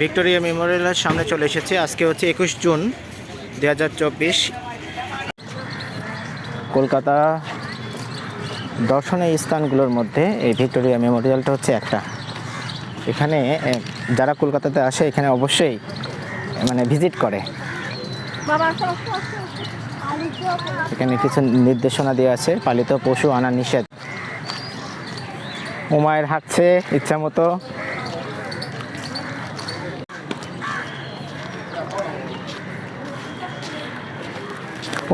Victoria মেমোরিয়ালের সামনে চলে এসেছে। আজকে হচ্ছে একুশ জুন দু হাজার চব্বিশ। কলকাতা দর্শনীয় স্থানগুলোর মধ্যে এই ভিক্টোরিয়া মেমোরিয়ালটা হচ্ছে একটা। এখানে যারা কলকাতাতে আসে, এখানে অবশ্যই মানে ভিজিট করে। এখানে কিছু নির্দেশনা দেওয়া আছে, পালিত পশু আনা নিষেধ। উমায়ের হাঁটছে ইচ্ছা মতো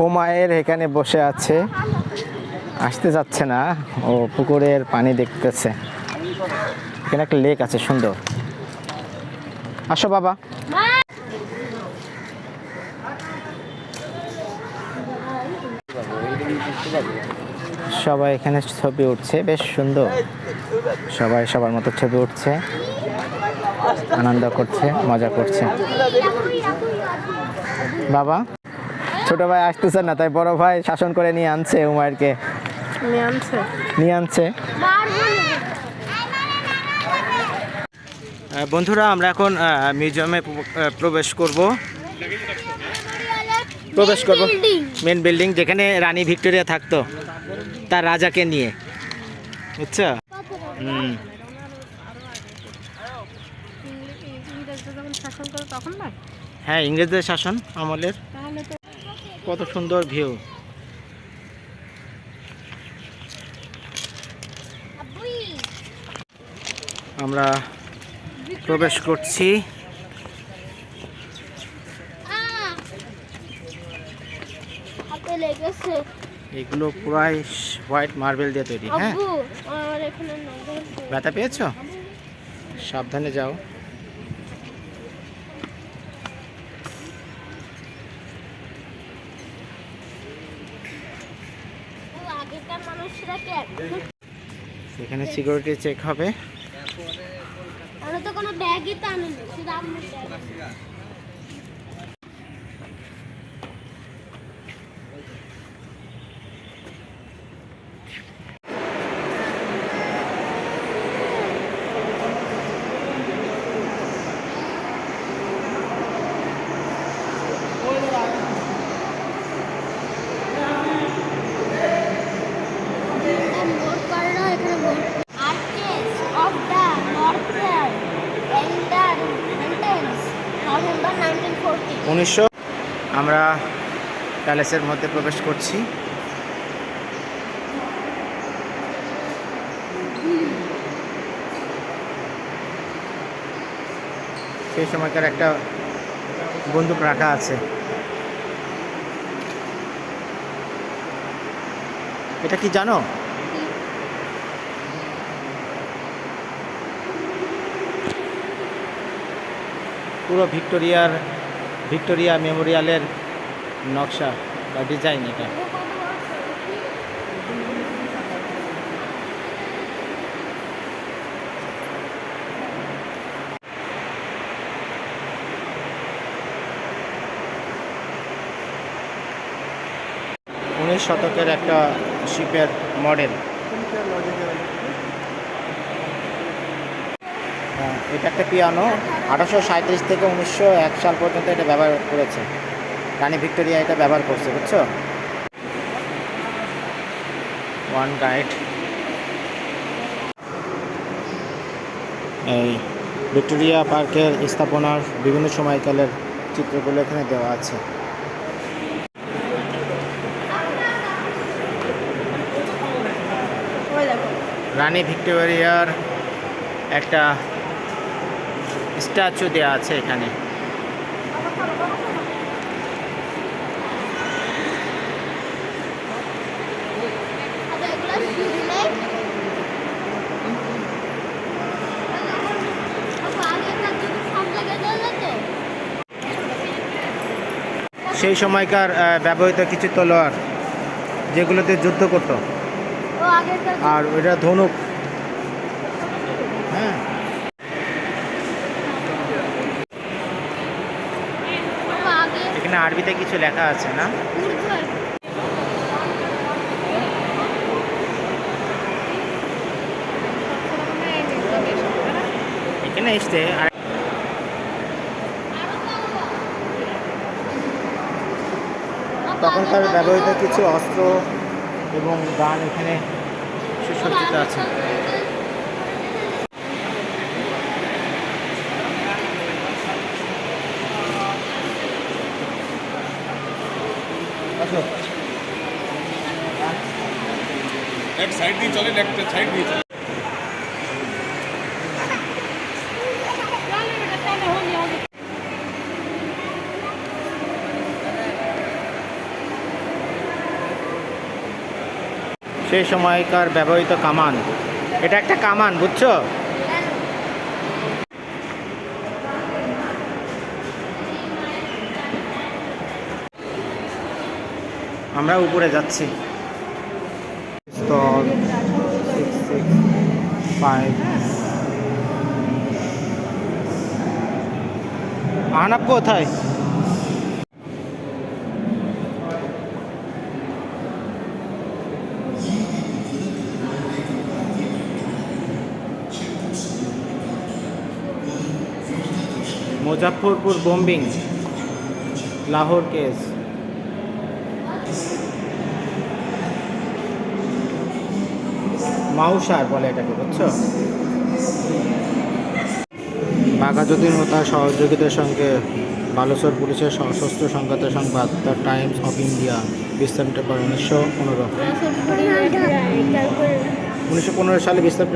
উমায়ের এখানে বসে আছে। আসতে যাচ্ছে না, ও পুকুরের পানি দেখতেছে। এখানে একটা লেক আছে, সুন্দর। আসো বাবা। সবাই এখানে ছবি উঠছে, বেশ সুন্দর। সবাই সবার মতো ছবি উঠছে। আনন্দ করছে, মজা করছে। বাবা। ছোট ভাই আসতেছে না তাই বড় ভাই শাসন করে নিয়ে আনছে উমায়েরকে নিয়ে আনছে? নিয়ে আনছে। বন্ধুরা আমরা এখন মিউজিয়ামে প্রবেশ করব। প্রবেশ করব। মেন বিল্ডিং যেখানে রানী ভিক্টোরিয়া থাকতো তার রাজাকে নিয়ে। বুঝছ? হুম। ইংরেজরা যখন শাসন করে তখন না হ্যাঁ ইংরেজদের শাসন আমলের। কত সুন্দর ভিউ। আমরা প্রবেশ করছি। এগুলো পুরাই হোয়াইট মার্বেল দিয়ে তৈরি হ্যাঁ? ব্যথা পেয়েছ? সাবধানে যাও। এখানে সিকিউরিটি চেক হবে। তো কোনো ব্যাগই তো আনিনি আমরা প্যালেসের মধ্যে প্রবেশ করছি। সেই সময়কার একটা বন্দুক রাখা আছে। এটা কি জানো? পুরো ভিক্টোরিয়ার ভিক্টোরিয়া মেমোরিয়ালের নকশা বা ডিজাইন এটা। উনিশ শতকের একটা শিপের মডেল হ্যাঁ, এটা একটা পিয়ানো, আঠারোশো সাঁত্রিশ থেকে উনিশশো এক সাল পর্যন্ত এটা ব্যবহার করেছে। রানী ভিক্টোরিয়া এটা ব্যবহার করছে, বুঝছ? ওয়ান গাইড এই ভিক্টোরিয়া পার্কের স্থাপনার বিভিন্ন সময়কালের চিত্রগুলো এখানে দেওয়া আছে। রানী ভিক্টোরিয়ার একটা স্ট্যাচু দেওয়া আছে এখানে। সেই সময়কার ব্যবহৃত কিছু তলোয়ার যেগুলোতে যুদ্ধ করতো। আর ওইটা ধনুক। এখানে আরবিতে কিছু লেখা আছে না? এখানে এসছে, আর তখনকার ব্যবহৃত কিছু অস্ত্র এবং গান এখানে সুসজ্জিত আছে। চলেন একটা সাইড দিয়ে চলেন সময়কার ব্যবহৃত কামান। এটা একটা কামান, বুঝছ? আমরা উপরে যাচ্ছি। ফাইভ আনাপ কোথায়? Muzaffarpur bombing Lahore case Mauser বলে এটাকে বুঝছ? বাঘাযতীন ও তার সহযোগীদের সঙ্গে বালেশ্বর পুলিশের সশস্ত্র সংঘাতের সংবাদ দ্য টাইমস অফ ইন্ডিয়া বিস্তারিত করে উনিশশো পনেরো। উনিশশো পনেরো সালে বিস্তারিত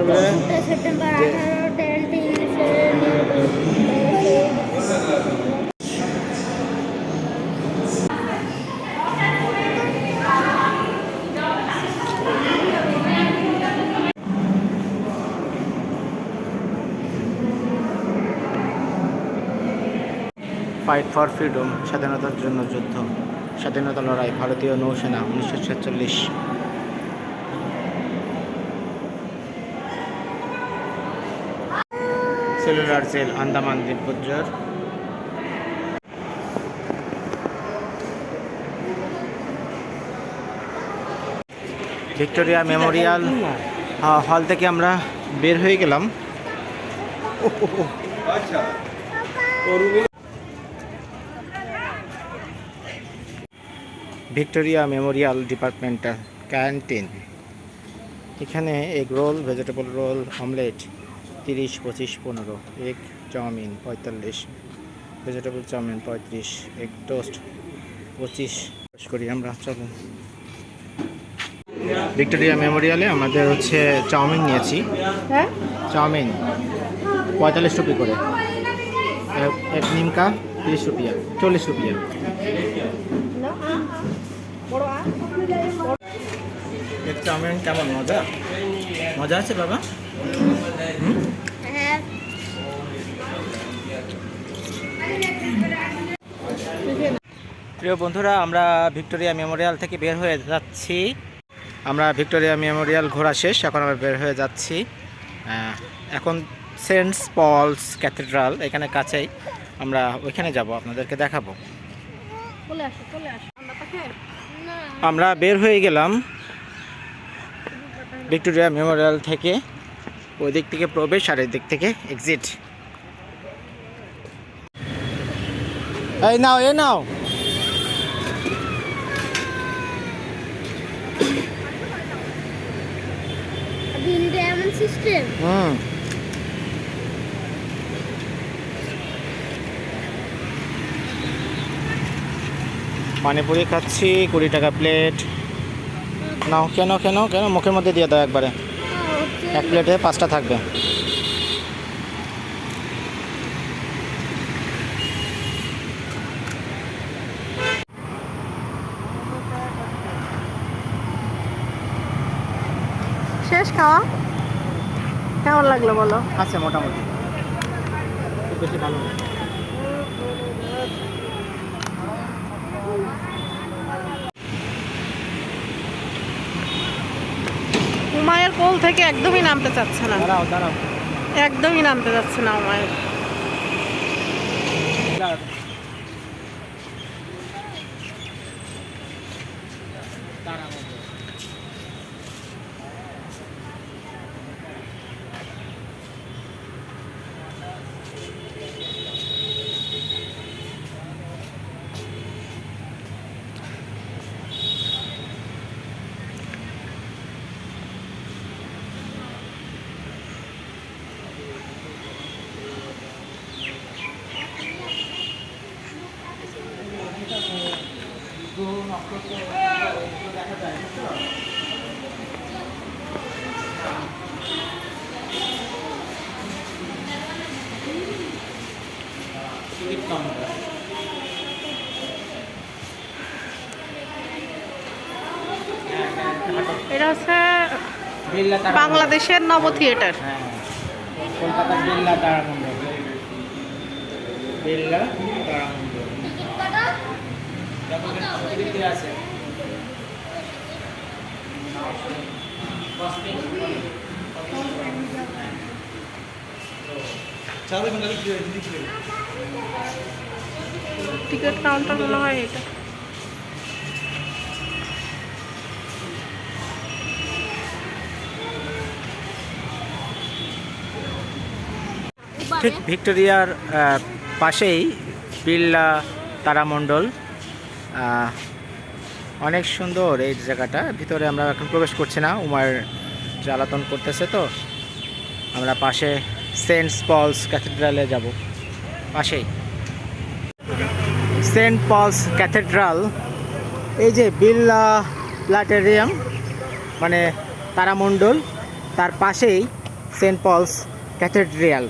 ফাইট ফর ফ্রিডম স্বাধীনতার জন্য যুদ্ধ স্বাধীনতা লড়াই ভারতীয় নৌসেনা উনিশশো ছেচল্লিশ। সেলুলার জেল আন্দামান দ্বীপপুঞ্জর ভিক্টোরিয়া মেমোরিয়াল হল থেকে আমরা বের হয়ে গেলাম। Victoria memorial departmental canteen. এখানে egg roll vegetable roll omelette তিরিশ পঁচিশ পনেরো এগ চাউমিন পঁয়তাল্লিশ ভেজিটেবল চাউমিন পঁয়ত্রিশ এগ টোস্ট পঁচিশ। করি আমরা চলুন ভিক্টোরিয়া মেমোরিয়ালে আমাদের হচ্ছে চাউমিন নিয়েছি। হ্যাঁ? চাউমিন পঁয়তাল্লিশ রুপি করে। এক- নিমকা তিরিশ রুপিয়া চল্লিশ রুপিয়া। চাউমিন কেমন? মজা? মজা আছে বাবা? প্রিয় বন্ধুরা, আমরা ভিক্টোরিয়া মেমোরিয়াল থেকে বের হয়ে যাচ্ছি। আমরা ভিক্টোরিয়া মেমোরিয়াল ঘোরা শেষ, এখন আমরা বের হয়ে যাচ্ছি। এখন সেন্টস পলস ক্যাথেড্রাল, এখানে কাছেই। আমরা ওইখানে যাব, আপনাদেরকে দেখাবো। চলে আসো চলে আসো। আমরা বের হয়ে গেলাম ভিক্টোরিয়া মেমোরিয়াল থেকে। ওই দিক থেকে প্রবেশ আর দিক থেকে এক্সিট এই নাও এ নাও। সিস্টেম হুম। পানিপুরি খাচ্ছি কুড়ি টাকা প্লেট নাও কেন কেন কেন? মুখের মধ্যে দিয়ে দাও একবারে। এক প্লেটে পাঁচটা থাকবে। শেষ খাওয়া? কেমন লাগল বলো? আছে মোটামুটি। খুব বেশি ভালো কোল থেকে একদমই নামতে চাচ্ছে না। একদমই নামতে চাচ্ছে না আমার দাঁড়াও। বাংলাদেশের নব থিয়েটার। হ্যাঁ কলকাতার টিকিট। আছে কাউন্টার মনে হয় এটা। ঠিক ভিক্টোরিয়ার পাশেই বিড়লা তারামণ্ডল অনেক সুন্দর এই জায়গাটা। ভিতরে আমরা এখন প্রবেশ করছি না, উমার জ্বালাতন করতেছে তো। আমরা পাশে সেন্ট পলস ক্যাথেড্রালে যাব। পাশেই। সেন্ট পলস ক্যাথেড্রাল, এই যে বিড়লা প্লাটেরিয়াম মানে তারামণ্ডল তার পাশেই সেন্ট পলস ক্যাথেড্রিয়াল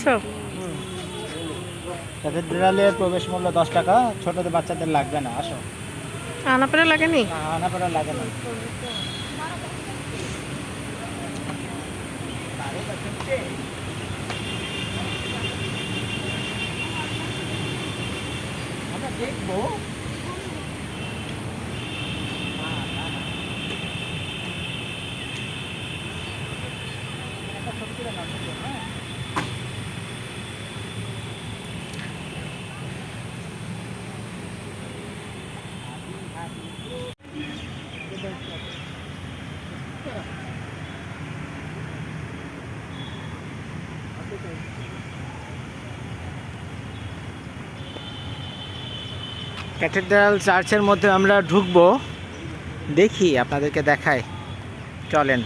পেয়েছ ক্যাথেড্রালের প্রবেশ মূল্য দশ টাকা ছোটদের বাচ্চাদের লাগবে না আসো। আনাপেরা লাগেনি? আনাপেরা লাগে না। দেখব। ক্যাথেড্রাল চার্চের মধ্যে আমরা ঢুকবো। দেখি আপনাদেরকে দেখাই। চলেন।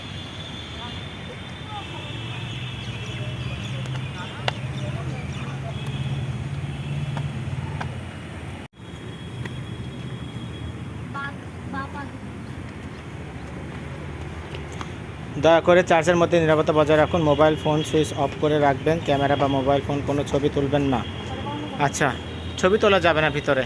দয়া করে চার্চের মধ্যে নিরাপত্তা বজায় রাখুন। মোবাইল ফোন সুইচ অফ করে রাখবেন। ক্যামেরা বা মোবাইল ফোন কোনো ছবি তুলবেন না। আচ্ছা ছবি তোলা যাবে না ভিতরে।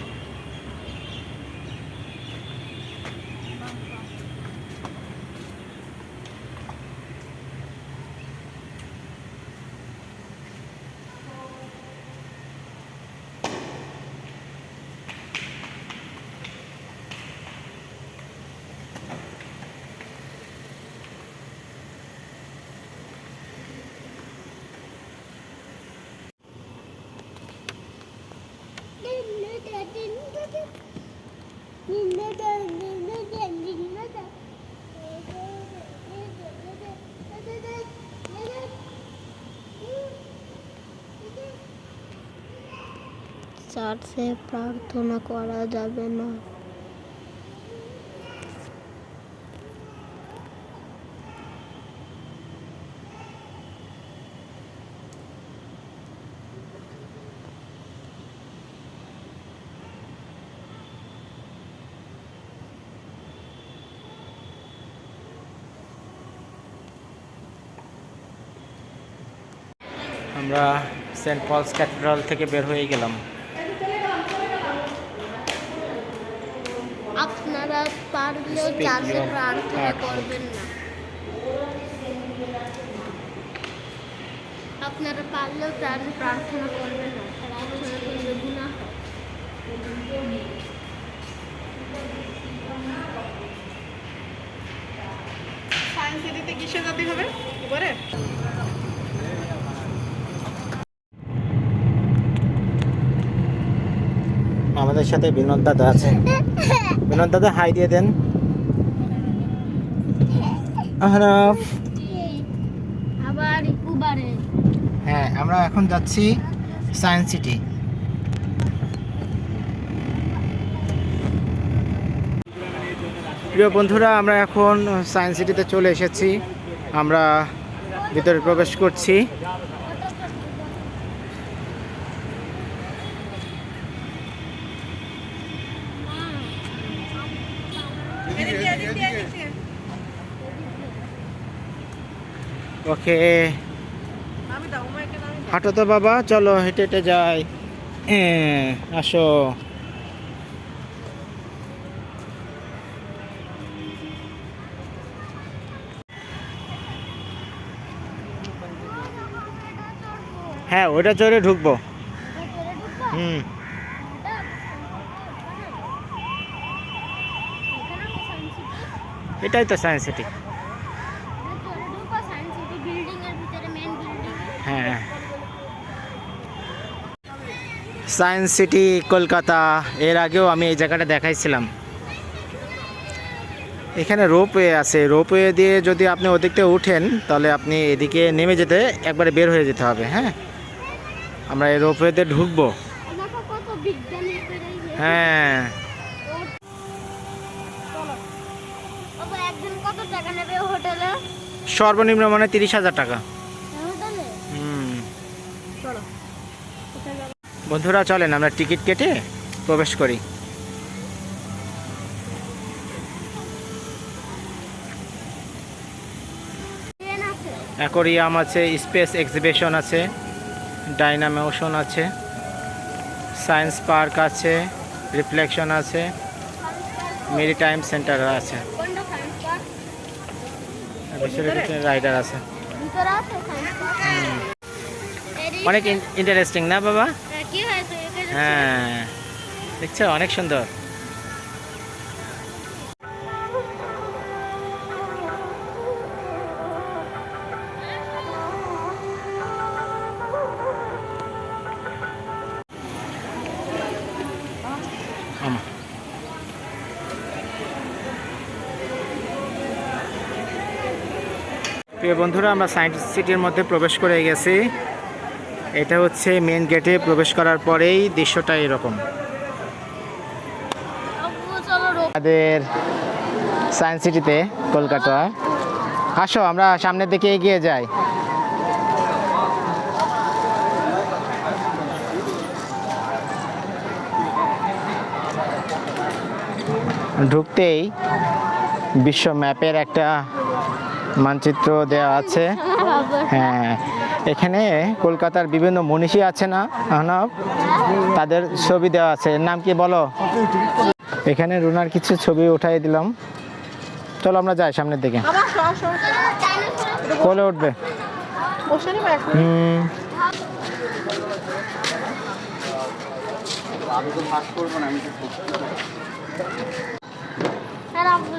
চার্চে প্রার্থনা করা যাবে না। আমরা সেন্ট পলস ক্যাথেড্রাল থেকে বের হয়ে গেলাম। প্রার্থনা করবেন না। আপনারা পারলেও প্রার্থনা করবেন না। প্রার্থনা করলে গুনাহ সায়েন্স সিটিতে কিসে যেতে হবে? আমাদের সাথে বিনোদ দাদা আছে। বিনোদ দাদা হাই দিয়ে দেন। আহনাফ। আবার হ্যাঁ আমরা এখন যাচ্ছি সায়েন্স সিটি প্রিয় বন্ধুরা, আমরা এখন সায়েন্স সিটিতে চলে এসেছি। আমরা ভিতরে প্রবেশ করছি। ওকে। হাঁটো তো বাবা চলো হেঁটে হেঁটে যাই। হ্যাঁ, আসো। হ্যাঁ ওইটা চড়ে ঢুকবো। হুম। এটাই তো সায়েন্স সিটি বিল্ডিং এর ভিতরে মেন বিল্ডিং হ্যাঁ সায়েন্স সিটি কলকাতা এর আগেও আমি এই জায়গাটা দেখাইছিলাম। এখানে রোপওয়ে আছে। রোপওয়ে দিয়ে যদি আপনি ওদিক থেকে উঠেন তাহলে আপনি এদিকে নেমে যেতে একবারে বের হয়ে যেতে হবে হ্যাঁ? আমরা এই রোপওয়েতে ঢুকবো। হ্যাঁ। সর্বনিম্ন মানে তিরিশ হাজার টাকা হোটেলে হুম চলো বন্ধুরা চলেন আমরা টিকিট কেটে প্রবেশ করি। অ্যাকোরিয়াম আছে স্পেস এক্সিবিশন আছে ডাইনামোশন আছে সায়েন্স পার্ক আছে রিফ্লেকশন আছে মেরিটাইম সেন্টার আছে। রাইডার আছে। অনেক ইন্টারেস্টিং না বাবা? হ্যাঁ। দেখছ অনেক সুন্দর। প্রিয় বন্ধুরা আমরা সায়েন্স সিটির মধ্যে প্রবেশ করে গেছি। এটা হচ্ছে মেন গেটে প্রবেশ করার পরেই দৃশ্যটা এরকম। আমাদের সায়েন্স সিটিতে কলকাতা। আসো আমরা সামনের দিকে এগিয়ে যাই। ঢুকতেই বিশ্ব ম্যাপের একটা মানচিত্র দেওয়া আছে। হ্যাঁ এখানে কলকাতার বিভিন্ন মনীষী আছে না আহনাব? তাদের ছবি দেওয়া আছে। এর নাম কি বলো? এখানে রুনার কিছু ছবি উঠাই দিলাম। চলো আমরা যাই সামনের দিকে। কোলে উঠবে। হুম।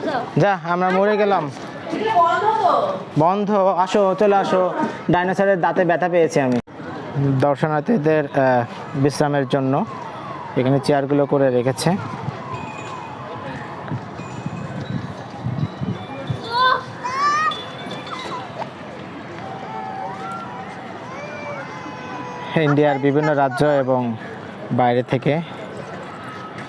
যাও যা আমরা মরে গেলাম। বন্ধ আসো, চলে আসো। ডাইনোসরের দাঁতে ব্যথা পেয়েছি আমি। দর্শনার্থীদের বিশ্রামের জন্য এখানে চেয়ারগুলো করে রেখেছে। ইন্ডিয়ার বিভিন্ন রাজ্য এবং বাইরে থেকে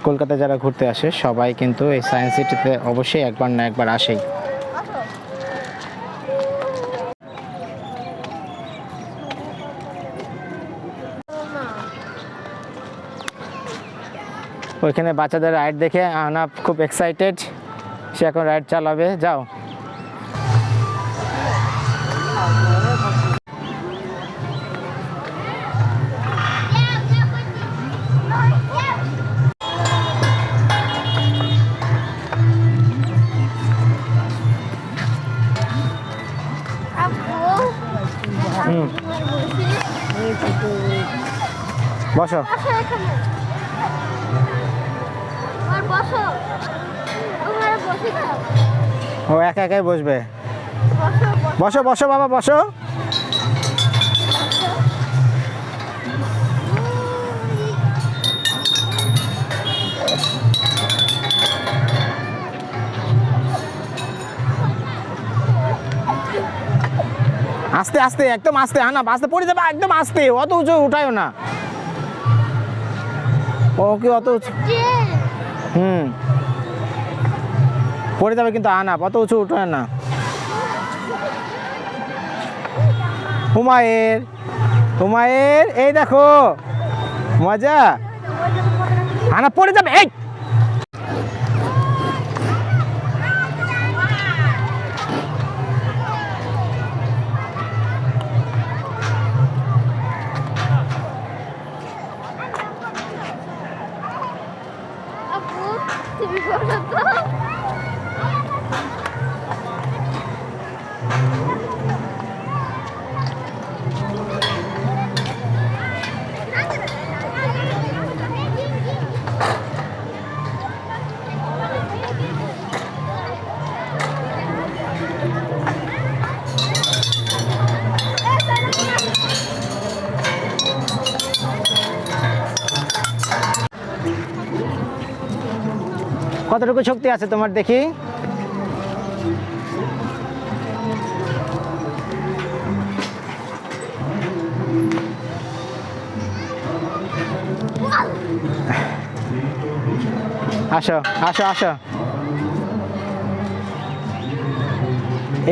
কলকাতা যারা ঘুরতে আসে, সবাই কিন্তু এই সায়েন্স সিটিতে অবশ্যই একবার না একবার আসেই। ওইখানে বাচ্চাদের রাইড দেখে আনাপ খুব এক্সাইটেড সে এখন রাইড চালাবে যাও। বসো। ও একা একাই বসবে? বসো বসো বাবা বসো। আস্তে আস্তে একদম আস্তে হ্যাঁ না আস্তে পড়ে যাবে একদম আস্তে। অত উঁচু উঠায় না। ও কি অত উঁচু? হুম। পড়ে যাবে কিন্তু আনা অত উঁচু উঠে না। হুমায়ের হুমায়ের এই দেখো, মজা। আনা পড়ে যাবে, এই! কতটুকু শক্তি আছে তোমার দেখি? আসো আসো আসো।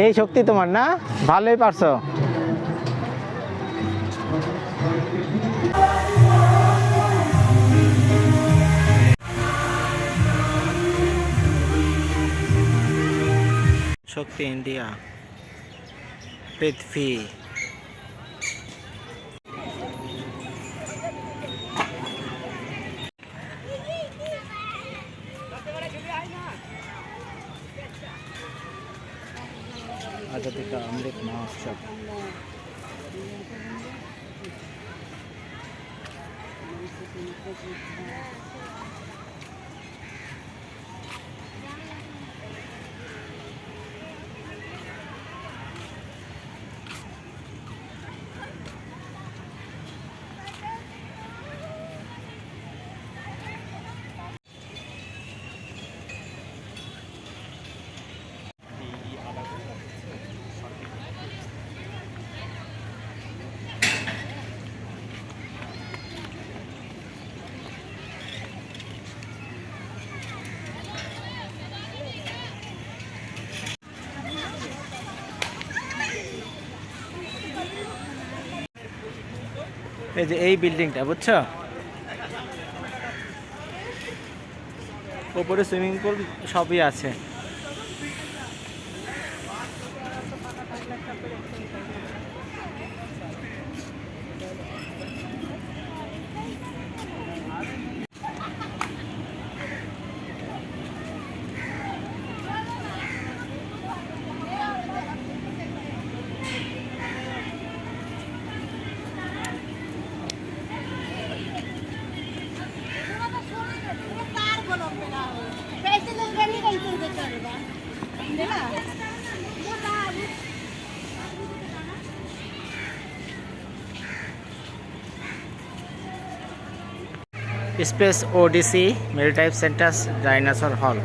এই শক্তি তোমার না? ভালোই পারছ। শক্তি ইন্ডিয়া পৃথ্বী এই যে এই বিল্ডিংটা বুঝছ? ওপরে সুইমিং পুল সবই আছে। Space odyssey maritime centre dinosaur hall.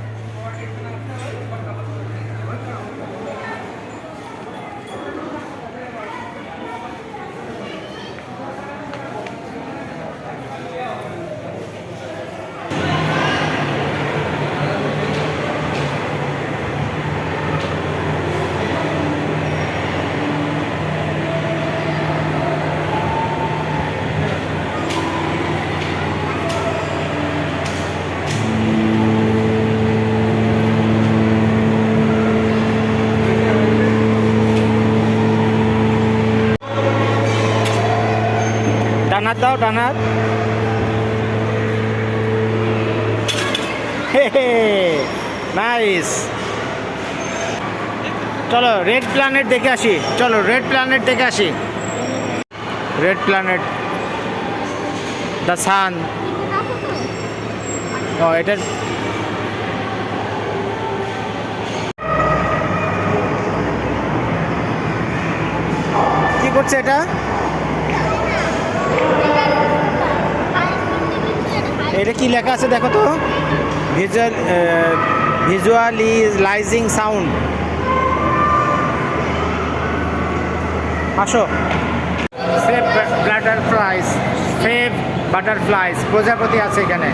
ডানাত দাও, ডানাত। নাইস। চলো, রেড প্ল্যানেট দেখে আসি। চলো, রেড প্ল্যানেট দেখে আসি। Red planet, the sun. ও এটার কি করছে এটা? এটা কি লেখা আছে দেখো তো? ভিজুয়াল ভিজুয়ালিজাইজিং সাউন্ড আসো। সেভ বাটারফ্লাইস সেভ বাটারফ্লাইস প্রজাপতি আছে এখানে।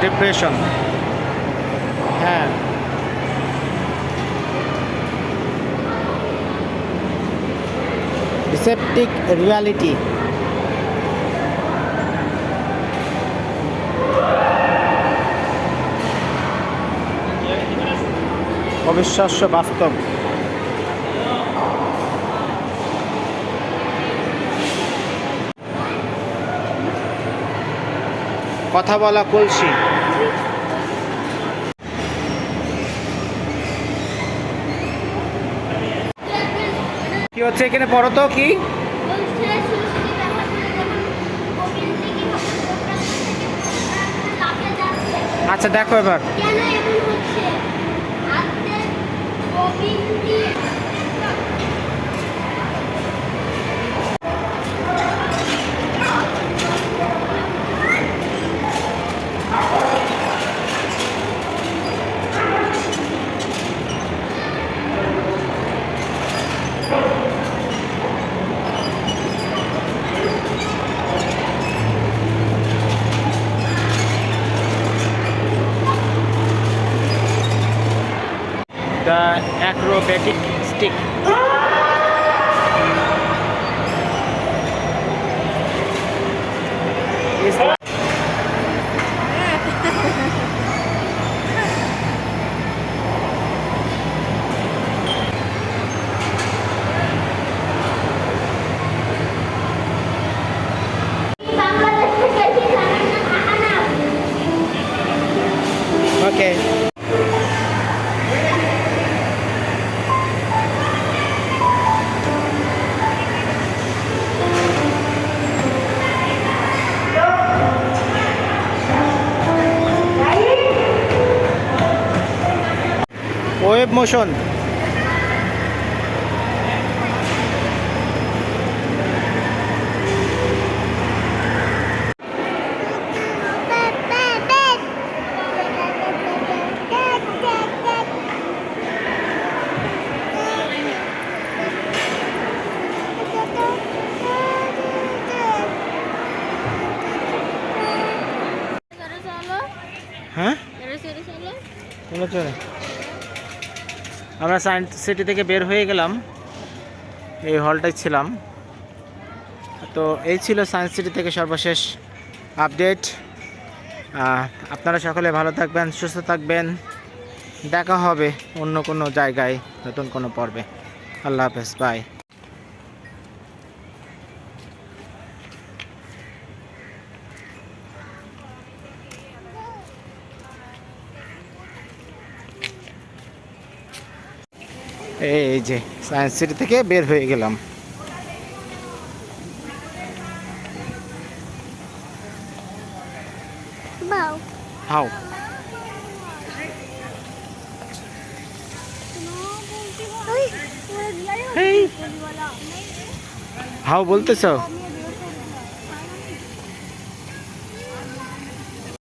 ডিপ্রেশন। হ্যাঁ। ডিসেপটিক রিয়ালিটি অবিশ্বাস্য বাস্তব। কথা বলা কলসি। হচ্ছে এখানে পড়ো তো কি? আচ্ছা দেখো এবার। কেন এমন হচ্ছে promotion. আমরা সায়েন্স সিটি থেকে বের হয়ে গেলাম। এই হলটাই ছিলাম। তো এই ছিল সায়েন্স সিটি থেকে সর্বশেষ আপডেট। আপনারা সকলে ভালো থাকবেন, সুস্থ থাকবেন। দেখা হবে অন্য কোনো জায়গায়, নতুন কোনো পর্বে। আল্লাহ হাফেজ বাই এই যে সায়েন্স সিটি থেকে বের হয়ে গেলাম হাও বলতেছ